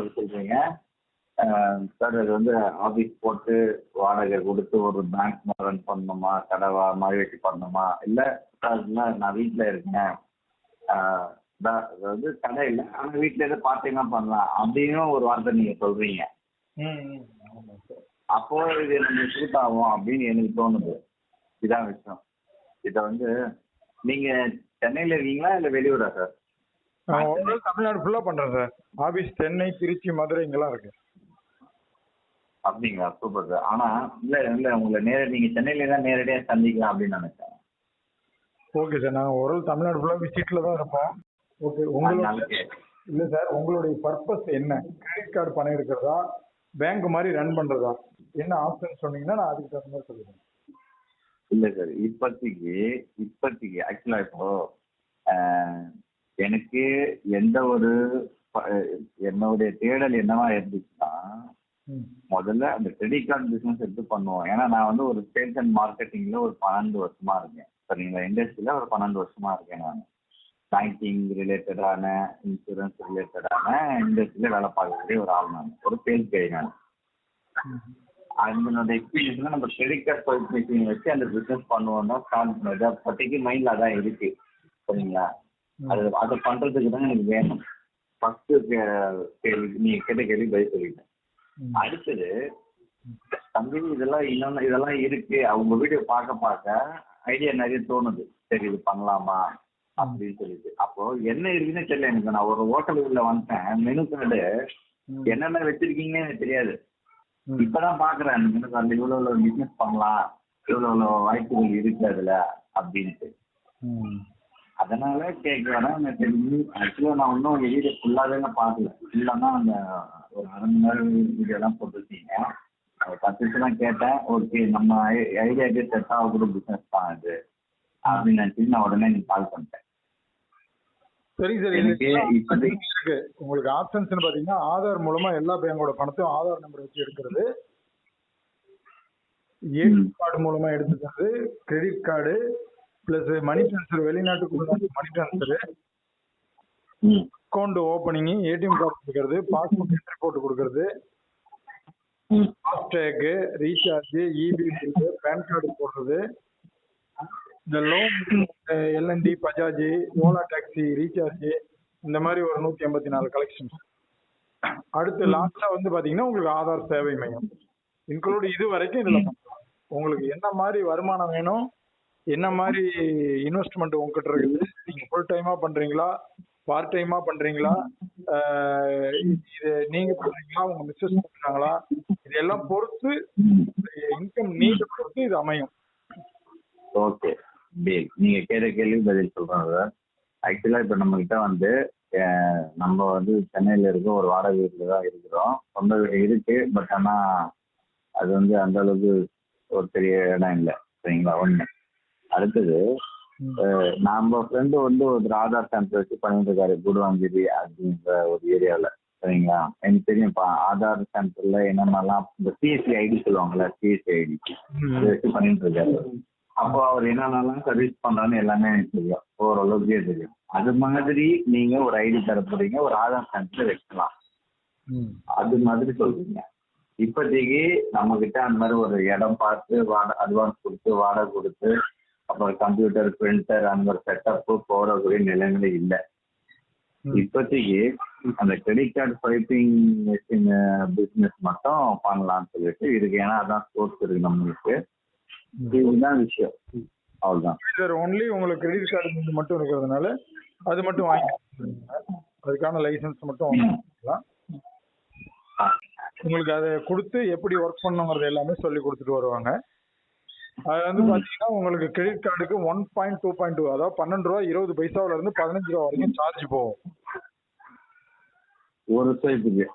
Customer சொல்றீங்க. Sir இது வந்து ஆஃபீஸ் போட்டு வாடகை கொடுத்து ஒரு பேங்க் ரன் பண்ணணுமா கடை வா- மாதிரி வச்சு பண்ணணுமா? இல்லை சார் இல்லை நான் வீட்டில் இருக்கேன். அதாவது கடை இல்லை ஆனால் வீட்டில் எதாவது டைமாக பண்ணலாம் அப்படின்னு ஒரு வார்த்தை நீங்கள் சொல்கிறீங்க அப்போ இது நம்ம சூட் ஆகும் அப்படின்னு எனக்கு தோணுது. இதான் விஷயம். இதை வந்து நீங்கள் சென்னையில் இருக்கீங்களா இல்லை வெளியூரா சார் தமிழ்நாடு ஃபுல்லாக பண்ணுறேன் சார் ஆஃபீஸ் சென்னை திருச்சி மதுரை இங்கெல்லாம் இருக்கு. அப்படிங்களா? சூப்பர் சார் ஆனால் இல்லை இல்லை உங்களை நேர நீங்கள் சென்னையிலே தான் நேரடியாக சந்திக்கலாம் அப்படின்னு நினைச்சேன். ஓகே சார் நாங்கள் ஓரளவு தமிழ்நாடு ஃபுல்லாக விசிட்டில் தான் இருப்போம். ஓகே உங்களோட நாளைக்கு இல்லை சார் உங்களுடைய பர்பஸ் என்ன? கிரெடிட் கார்டு பணம் எடுக்கிறதா? பேங்க் மாதிரி ரன் பண்ணுறதா என்ன ஆப்ஷன் சொன்னீங்கன்னா நான் அதுக்கு தகுந்த மாதிரி சொல்லுவேன் இல்லை சார் இப்போதைக்கு இப்போதைக்கு ஆக்சுவலாக இப்போ எனக்கு எந்த ஒரு என்னுடைய தேடல் என்னவா இருந்துச்சுன்னா முதல்ல அந்த கிரெடிட் கார்டு பிஸ்னஸ் எடுத்து பண்ணுவோம். ஏன்னா நான் வந்து ஒரு சேல்ஸ் அண்ட் மார்க்கெட்டிங்ல ஒரு பன்னெண்டு வருஷமா இருக்கேன். சரிங்களா இண்டஸ்ட்ரியில ஒரு பன்னெண்டு வருஷமா இருக்கேன் நான். பேங்கிங் ரிலேட்டடான இன்சூரன்ஸ் ரிலேட்டடான இண்டஸ்ட்ரியில வேலை பார்க்கக்கூடிய ஒரு ஆள் நான். ஒரு சேல்ஸ் கை நான். அதனோட எக்ஸ்பீரியன்ஸ்ல நம்ம கிரெடிட் கார்டு பர்ச்சேசிங் வச்சு அந்த பிசினஸ் பண்ணுவோம்னா ஸ்டார்ட் பண்ணது அப்போதைக்கு மைண்ட்ல அதான் இருக்கு. சரிங்களா? அது அதை பண்றதுக்கு தான் எனக்கு வேணும். ஃபர்ஸ்ட் கேள்வி நீங்க கேட்ட கேள்வி பதில் சொல்லிட்டேன். அடுத்தது தம்பி இதெல்லாம் இன்னொன்னு இதெல்லாம் இருக்கு. அவங்க வீடியோ பார்க்க பார்க்க ஐடியா நிறைய தோணுது. சரி இது பண்ணலாமா? அப்படின்னு சொல்லிட்டு. அப்போ என்ன இருக்குன்னு தெரியல எனக்கு. நான் ஒரு ஹோட்டல் உள்ள வந்துட்டேன். Menu card. என்னென்ன வச்சிருக்கீங்கன்னு எனக்கு தெரியாது. இப்பதான் பாக்குறேன் மெனு கார்டு இவ்வளவு இவ்வளவு பிசினஸ் பண்ணலாம். இவ்வளவு இவ்வளவு வாய்ப்புகள் இருக்கு அதுல அப்படின்ட்டு. அதனால கேட்கறேன் எனக்கு ஆக்சுவலா நான் இன்னும் வீடியோ ஃபுல்லாவே நான் பார்க்கல. ஃபுல்லானா அந்த ஒரு அரை மணி நேரம் எல்லாம் போட்டிருக்கீங்க. நிமிஷம் தான் கேட்டேன். ஓகே நம்ம ஐடியாக்கே செட் ஆகக்கூடிய பிசினஸ் தான் அது அப்படின்னு நினைச்சு நான் உடனே நீங்க கால் பண்ணிட்டேன். சரிங்க சார். எனக்கு இப்போதைக்கு இருக்கு. உங்களுக்கு ஆப்ஷன்ஸ் பாத்தீங்கன்னா ஆதார் மூலமா எல்லா பேங்கோட பணத்தையும் ஆதார் நம்பர் வச்சு எடுக்கிறது. ஏடிஎம் கார்டு மூலமா எடுத்துக்கிறது. Credit card plus money transfer வெளிநாட்டுக்கு money transfer account opening ATM card கொடுக்கறது பாஸ்புக் என்ட்ரி போட்டு கொடுக்கறது FASTag recharge EB bill PAN card போடுறது இந்த loan LNT Bajaj Ola taxi recharge இந்த மாதிரி ஒரு நூத்தி எண்பத்தி நாலு கலெக்ஷன்ஸ் அடுத்து லாஸ்டா வந்து பாத்தீங்கன்னா உங்களுக்கு ஆதார் சேவை மையம். இன்க்ளூட் இது வரைக்கும் இதுல உங்களுக்கு என்ன மாதிரி வருமானம் வேணும் என்ன மாதிரி இன்வெஸ்ட்மெண்ட் உங்ககிட்ட இருக்குது? நீங்க ஃபுல் டைமா பண்றீங்களா? பார்ட் டைமா பண்றீங்களா? இது நீங்க பண்றீங்களா? உங்க மிஸ்ஸஸ் பண்றாங்களா? இதெல்லாம் பொறுத்து இன்கம் நீங்க பொறுத்து இது அமையும். ஓகே நீங்க கேட்ட கேள்வி பதில் சொல்றாங்க சார் ஆக்சுவலா இப்ப நம்ம கிட்ட வந்து நம்ம வந்து சென்னையில இருக்க ஒரு வாடகை வீட்டுல தான் இருக்கிறோம். சொந்த வீடு இருக்கு பட் ஆனா அது வந்து அந்த அளவுக்கு ஒரு பெரிய இடம் இல்லை. சரிங்களா? ஒண்ணு. அடுத்தது நம்ம ஃப்ரெண்டு வந்து ஒரு ஆதார் சென்டர் வச்சு பண்ணிட்டு இருக்காரு குடுவாங்கிரி அப்படின்ற ஒரு ஏரியாவில். சரிங்களா? எனக்கு தெரியும்ப்பா ஆதார் சென்டர்ல என்னென்னலாம் இந்த சிஎஸ்சி ஐடி சொல்லுவாங்கல்ல சிஎஸ்சி ஐடி அதை வச்சு பண்ணிட்டு இருக்காரு அப்போ அவர் என்னென்னலாம் சர்வீஸ் பண்றான்னு எல்லாமே எனக்கு தெரியும். ஓரளவுக்கே தெரியும். அது மாதிரி நீங்க ஒரு ஐடி தர போறீங்க ஒரு ஆதார் சென்டர் வைக்கலாம். அது மாதிரி சொல்றீங்க. இப்போதைக்கு நம்ம கிட்ட அந்த மாதிரி ஒரு இடம் பார்த்து வாடகை அட்வான்ஸ் கொடுத்து வாடகை கொடுத்து அப்புறம் கம்ப்யூட்டர் பிரிண்டர் அந்த மாதிரி செட்டப்பு போடக்கூடிய நிலைமையில இல்லை. இப்போதைக்கு அந்த credit card swiping machine business மட்டும் பண்ணலாம்னு சொல்லிட்டு இருக்கு ஏன்னா அதான் ஸ்போர்ட்ஸ் இருக்கு நம்மளுக்கு. இதுதான் விஷயம். அவ்வளவுதான். சார் ஒன்லி உங்களுக்கு கிரெடிட் கார்டு மட்டும் இருக்கிறதுனால அது மட்டும் வாங்கிக்கலாம் அதுக்கான லைசன்ஸ் மட்டும் வாங்கிக்கலாம். உங்களுக்கு அதை கொடுத்து எப்படி ஒர்க் பண்ணுங்கிறது எல்லாமே சொல்லி கொடுத்துட்டு வருவாங்க. அது வந்து பாத்தீங்கன்னா உங்களுக்கு கிரெடிட் கார்டுக்கு one point two point two அதாவது பன்னெண்டு ரூபா இருபது பைசாவுல இருந்து பதினஞ்சு ரூபா வரைக்கும் சார்ஜ் போகும். ஒரு ஸ்வைப்புக்கு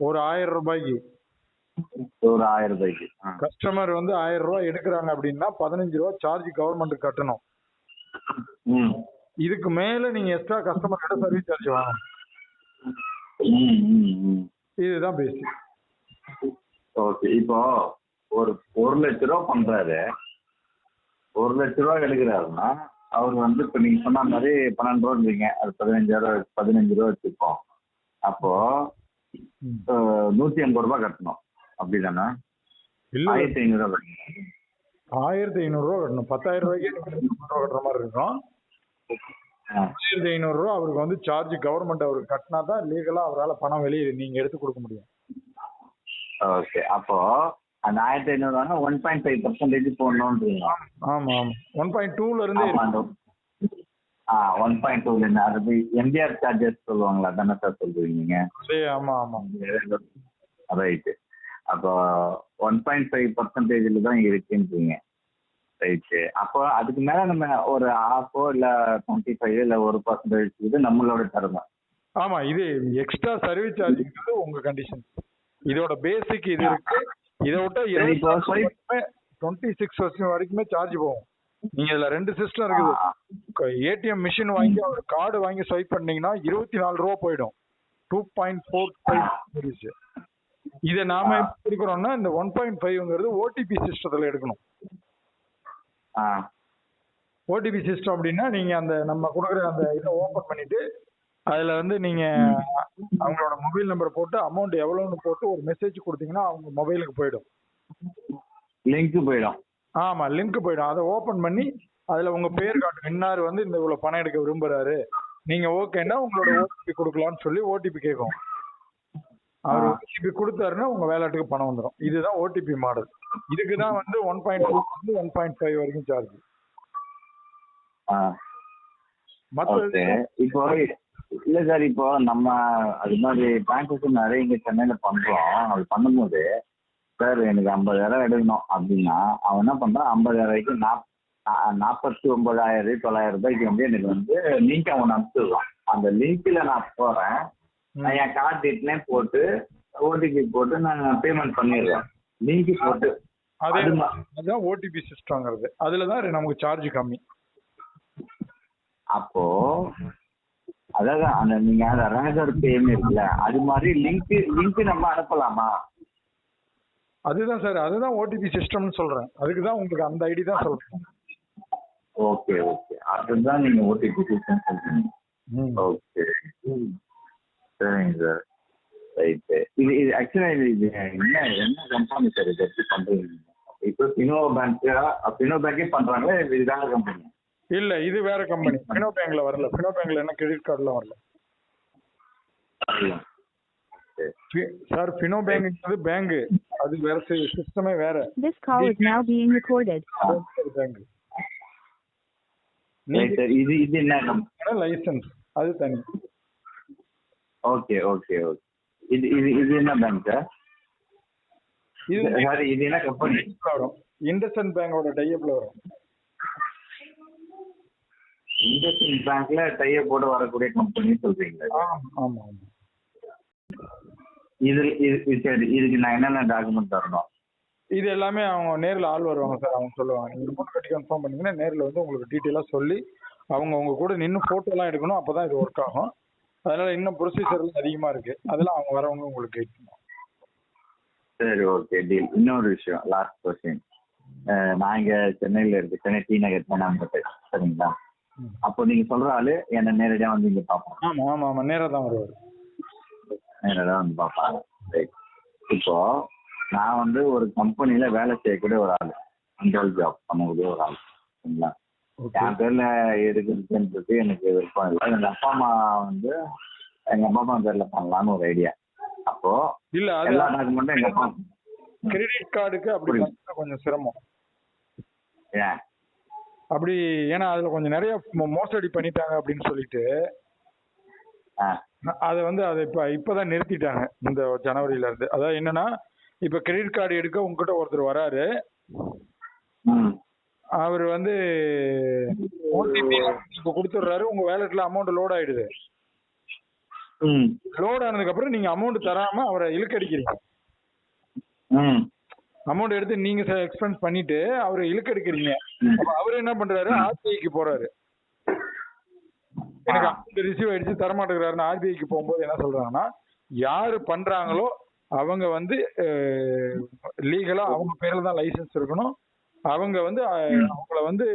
ஒரு ஆயிரம் ரூபாய்க்கு. ஒரு ஆயிரம் ரூபாய்க்கு. கஸ்டமர் வந்து ஆயிரம் ரூபாய் எடுக்கிறாங்க அப்படின்னா பதினஞ்சு ரூபா சார்ஜ் கவர்மெண்ட் கட்டணும். இதுக்கு மேல நீங்க எக்ஸ்ட்ரா கஸ்டமர் கிட்ட சர்வீஸ் சார்ஜ் வாங்கணும். இதுதான் பேசிக் ஓகே இப்போ ஒரு ஒரு லட்ச ரூபா பண்றாரு. ஒரு லட்ச ரூபா எடுக்கிறாருன்னா அவர் வந்து இப்போ நீங்க சொன்ன மாதிரி பன்னெண்டு ரூபான்றீங்க. அது பதினஞ்சாயிரம் பதினஞ்சு ரூபா வச்சுப்போம். அப்போ நூத்தி ஐம்பது ரூபாய் கட்டணும். அப்படிதானே? ஆயிரத்தி ஐநூறு ரூபாய் கட்டணும். ஆயிரத்தி ஐநூறு ரூபா கட்டணும். பத்தாயிரம் ரூபாய்க்கு ரூபா கட்டுற மாதிரி இருக்கும். ஆயிரத்தி ஐநூறு ரூபா அவருக்கு வந்து சார்ஜ் கவர்மெண்ட் அவருக்கு கட்டினா தான் லீகலா அவரால் பணம் வெளியே நீங்க எடுத்து கொடுக்க முடியும். ஓகே. அப்போ அந்த ஆயிரத்தி ஐநூறு ஒன் பாயிண்ட் ஃபைவ் பர்சன்டேஜ் போடணுன்றீங்க ஆமா ஆமா. ஒன் பாயிண்ட் டூல இருந்து ஆ ஒன் பாயிண்ட் டூல இருந்து அது எம்டிஆர் சார்ஜஸ் சொல்லுவாங்களா தானே சார் சொல்றீங்க ஆமா ஆமா. ரைட்டு அப்போ ஒன் பாயிண்ட் ஃபைவ் பர்சன்டேஜில் தான் இருக்குன்றீங்க. ரைட்டு அப்போ அதுக்கு மேல நம்ம ஒரு ஹாஃபோ இல்ல டுவெண்ட்டி ஃபைவ் இல்ல ஒரு பர்சன்டேஜ் இது நம்மளோட திறமை ஆமா இது எக்ஸ்ட்ரா சர்வீஸ் சார்ஜ்ங்கிறது உங்க கண்டிஷன் இதோட பேசிக் இது இருக்கு. இதை விட்டா டுவெண்ட்டி சிக்ஸ் வருஷம் வரைக்குமே சார்ஜ் போகும். நீங்க இதுல ரெண்டு சிஸ்டம் இருக்குது. ஏடிஎம் மிஷின் வாங்கி ஒரு கார்டு வாங்கி ஸ்வைப் பண்ணீங்கன்னா இருபத்தி நாலு ரூபா போயிடும். டூ பாயிண்ட் ஃபோர் ஃபைவ் இதை நாம கொடுக்குறோம்னா இந்த ஒன் பாயிண்ட் ஃபைவ்ங்கிறது ஓடிபி சிஸ்டத்துல எடுக்கணும். ஓடிபி சிஸ்டம் அப்படின்னா நீங்க அந்த நம்ம கொடுக்குற அந்த இதை ஓபன் பண்ணிட்டு அதுல வந்து நீங்க அவங்களோட மொபைல் நம்பர் போட்டு அமௌண்ட் எவ்வளவுன்னு போட்டு ஒரு மெசேஜ் கொடுத்தீங்கன்னா அவங்க மொபைலுக்கு போயிடும். லிங்க் போயிடும். ஆமா லிங்க் போயிடும். அதை ஓபன் பண்ணி அதுல உங்க பேர் காட்டும் இன்னார் வந்து இந்த இவ்வளவு பணம் எடுக்க விரும்புறாரு. நீங்க ஓகேன்னா உங்களோட ஓடிபி கொடுக்கலாம்னு சொல்லி ஓடிபி கேட்கும். அவர். ஓடிபி கொடுத்தாருன்னா உங்க வேலட்டுக்கு பணம் வந்துடும் இதுதான் ஓடிபி மாடல் இதுக்கு தான் வந்து ஒன் பாயிண்ட் வந்து ஒன் பாயிண்ட் ஃபைவ் வரைக்கும் சார்ஜ் மற்ற இப்போ இல்ல சார் இப்போ நம்ம அது மாதிரி பேங்க்கு நிறைய இங்க சென்னையில பண்றோம். அது பண்ணும்போது சார் எனக்கு ஐம்பதாயிரம் எடுக்கணும் அப்படின்னா அவன் என்ன பண்றான்? ஐம்பதாயிரம் ரூபாய்க்கு நாப் நாற்பத்தி ஒன்பதாயிரம் தொள்ளாயிரம் ரூபாய்க்கு வந்து எனக்கு வந்து லிங்க் அவன் அனுப்பிச்சிடுறான் அந்த லிங்க்ல நான் போறேன். நான் என் கார்டு டீட்லையும் போட்டு ஓடிபி போட்டு நான் பேமெண்ட் பண்ணிடுறேன். லிங்க் போட்டு. அதே அதுதான் ஓடிபி சிஸ்டம்ங்கிறது அதுல தான் நமக்கு சார்ஜ் கம்மி. அப்போ அதாவது அந்த நீங்க அந்த ரேசர் பேம் இருக்குல்ல அது மாதிரி லிங்க் லிங்க் நம்ம அனுப்பலாமா? அதுதான் சார் அதுதான் ஓடிபி சிஸ்டம்னு சொல்றேன். அதுக்கு தான் உங்களுக்கு அந்த ஐடி தான் சொல்றேன். Okay okay. அதுதான் நீங்க ஓடிபி சிஸ்டம் சொல்றீங்க. ஓகே. சரிங்க சார். ரைட்டு. இது இது ஆக்சுவலா இது என்ன என்ன கம்பெனி சார் இது? எப்படி பண்றீங்க? இப்போ பினோ பேங்க் பினோ பேங்கே பண்றாங்களா இது வேற கம்பெனி இல்ல இது வேற கம்பெனி பினோ பேங்க்ல வரல. பினோ பேங்க்ல என்ன கிரெடிட் கார்டுலாம் வரல. சார் பினோ பேங்க்ங்கிறது பேங்க் அது வேற சிஸ்டமே வேற. This call is now being recorded. Bank நீங்க சார் இது இது என்ன கம்பெனி லைசன்ஸ் அது தனி. ஓகே ஓகே ஓகே இது இது இது என்ன பேங்க் சார் இது சார் இது என்ன கம்பெனி இண்டஸ்இண்ட் பேங்கோட டைப்ல வரும். இண்டஸ்இன் பேங்க்ல டைய போட்டு வரக்கூடிய கம்பெனி சொல்றீங்களா ஆமா இது சரி இதுக்கு நான் என்னென்ன டாக்குமெண்ட் தரணும்? இது எல்லாமே அவங்க நேர்ல ஆள் வருவாங்க சார் அவங்க சொல்லுவாங்க. நீங்க ரிமோட் கட்டி கன்ஃபார்ம் பண்ணீங்கன்னா நேர்ல வந்து உங்களுக்கு டீட்டெயிலா சொல்லி அவங்க உங்க கூட நின்று போட்டோ எல்லாம் எடுக்கணும் அப்பதான் இது ஒர்க் ஆகும். அதனால இன்னும் ப்ரொசீஜர் அதிகமா இருக்கு. அதெல்லாம் அவங்க வரவங்க உங்களுக்கு கைட் பண்ணுவாங்க. சரி ஓகே டீல் இன்னொரு விஷயம் லாஸ்ட் கொஸ்டின் நான் இங்க சென்னையில இருக்கு சென்னை டி நகர் பண்ணாம்பட்டு சரிங்களா. அப்போ நீங்க சொல்ற ஆளு என்ன நேரடியா வந்து இங்க பார்ப்போம் ஆமா ஆமா ஆமா. நேரா தான் வருவாரு. நேரடியா வந்து பார்ப்பாங்க ரைட் இப்போ நான் வந்து ஒரு கம்பெனில வேலை செய்யக்கூடிய ஒரு ஆள். அண்டர் ஜாப் பண்ணக்கூடிய ஒரு ஆள். சரிங்களா? என் பேர்ல இருக்குன்றது எனக்கு விருப்பம் இல்லை. எங்க அப்பா அம்மா வந்து எங்க அப்பா அம்மா பேர்ல பண்ணலாம்னு ஒரு ஐடியா அப்போ இல்ல எல்லா டாக்குமெண்ட்டும் எங்க அப்பா கிரெடிட் கார்டுக்கு அப்படி கொஞ்சம் சிரமம். ஏன்? அப்படி ஏன்னா அதுல கொஞ்சம் நிறைய மோசடி பண்ணிட்டாங்க அப்படின்னு சொல்லிட்டு அதை வந்து அதை இப்ப இப்பதான் நிறுத்திட்டாங்க இந்த ஜனவரியில இருந்து. அதாவது என்னன்னா இப்ப கிரெடிட் கார்டு எடுக்க உங்ககிட்ட ஒருத்தர் வராரு. அவர் வந்து ஓடிபி இப்ப கொடுத்துடுறாரு உங்க வேலெட்ல அமௌண்ட் லோட் ஆயிடுது. ம். லோட் ஆனதுக்கு அப்புறம் நீங்க அமௌண்ட் தராம அவரை இழுக்கடிக்கிறீங்க. ம். அமௌண்ட் எடுத்து நீங்க எக்ஸ்பென்ஸ் பண்ணிட்டு அவரை இழுக்கடிக்கிறீங்க ம். அப்ப அவர் என்ன பண்றாரு? ஆர்பிஐக்கு போறாரு. எனக்கு அமௌண்ட் ரிசீவ் ஆயிடுச்சு தரமாட்டேங்கிறாருன்னு ஆர்பிஐக்கு போகும்போது என்ன சொல்றாங்கன்னா யாரு பண்றாங்களோ அவங்க வந்து லீகலா அவங்க பேர்ல தான் லைசென்ஸ் இருக்கணும். அவங்க வந்து அவங்கள வந்து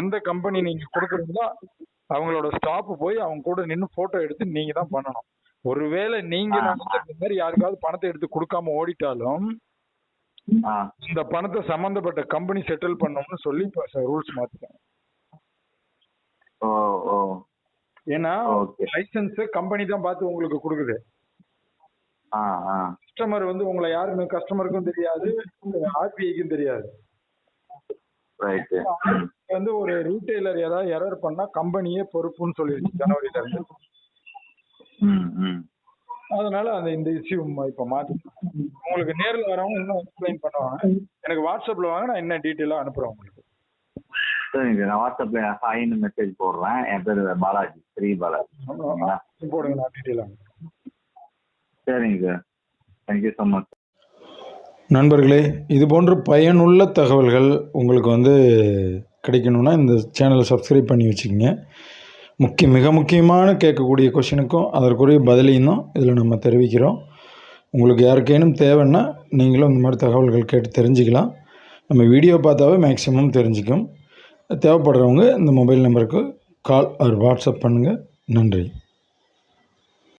எந்த கம்பெனி நீங்க கொடுக்குறீங்களோ அவங்களோட ஸ்டாப் போய் அவங்க கூட நின்று போட்டோ எடுத்து நீங்க தான் பண்ணணும். ஒருவேளை நீங்க இந்த மாதிரி யாருக்காவது பணத்தை எடுத்து கொடுக்காம ஓடிட்டாலும் இந்த பணத்தை சம்பந்தப்பட்ட கம்பெனி செட்டில் பண்ணணும்னு சொல்லி இப்போ ரூல்ஸ் மாத்திட்டாங்க. ஏன்னா லைசன்ஸ் கம்பெனி தான் பார்த்து உங்களுக்கு கொடுக்குது. கஸ்டமர் வந்து உங்களை யாருமே கஸ்டமருக்கும் தெரியாது ஆர்பிஐக்கும் தெரியாது. வந்து ஒரு ரீட்டைலர் ஏதாவது எரர் பண்ணா கம்பெனியே பொறுப்புன்னு சொல்லிருச்சு ஜனவரில இருந்து. ம் ம். அதனால அந்த இந்த இஷ்யூ இப்ப மாத்தி உங்களுக்கு நேர்ல வரவங்க இன்னும் எக்ஸ்பிளைன் பண்ணுவாங்க. எனக்கு வாட்ஸ்அப்ல வாங்க நான் என்ன டீட்டெயிலா அனுப்புறேன் உங்களுக்கு. சரிங்க நான் வாட்ஸ்அப்ல ஹாய்னு மெசேஜ் போடுறேன். என் பேர் பாலாஜி ஸ்ரீ பாலாஜி. சரிங்களா? போடுங்க நான் டீட்டெயிலா சரிங்க சார். தேங்க்யூ ஸோ மச் நண்பர்களே இது போன்ற பயனுள்ள தகவல்கள் உங்களுக்கு வந்து கிடைக்கணும்னா இந்த சேனலை சப்ஸ்கிரைப் பண்ணி வச்சுக்கோங்க. முக்கிய மிக முக்கியமான கேட்கக்கூடிய கொஷினுக்கும் அதற்குரிய பதிலையும் தான் இதில் நம்ம தெரிவிக்கிறோம். உங்களுக்கு யாருக்கேனும் தேவைன்னா நீங்களும் இந்த மாதிரி தகவல்கள் கேட்டு தெரிஞ்சுக்கலாம். நம்ம வீடியோ பார்த்தாவே மேக்ஸிமம் தெரிஞ்சுக்கும். தேவைப்படுறவங்க இந்த மொபைல் நம்பருக்கு கால் ஆர் வாட்ஸ்அப் பண்ணுங்கள் நன்றி.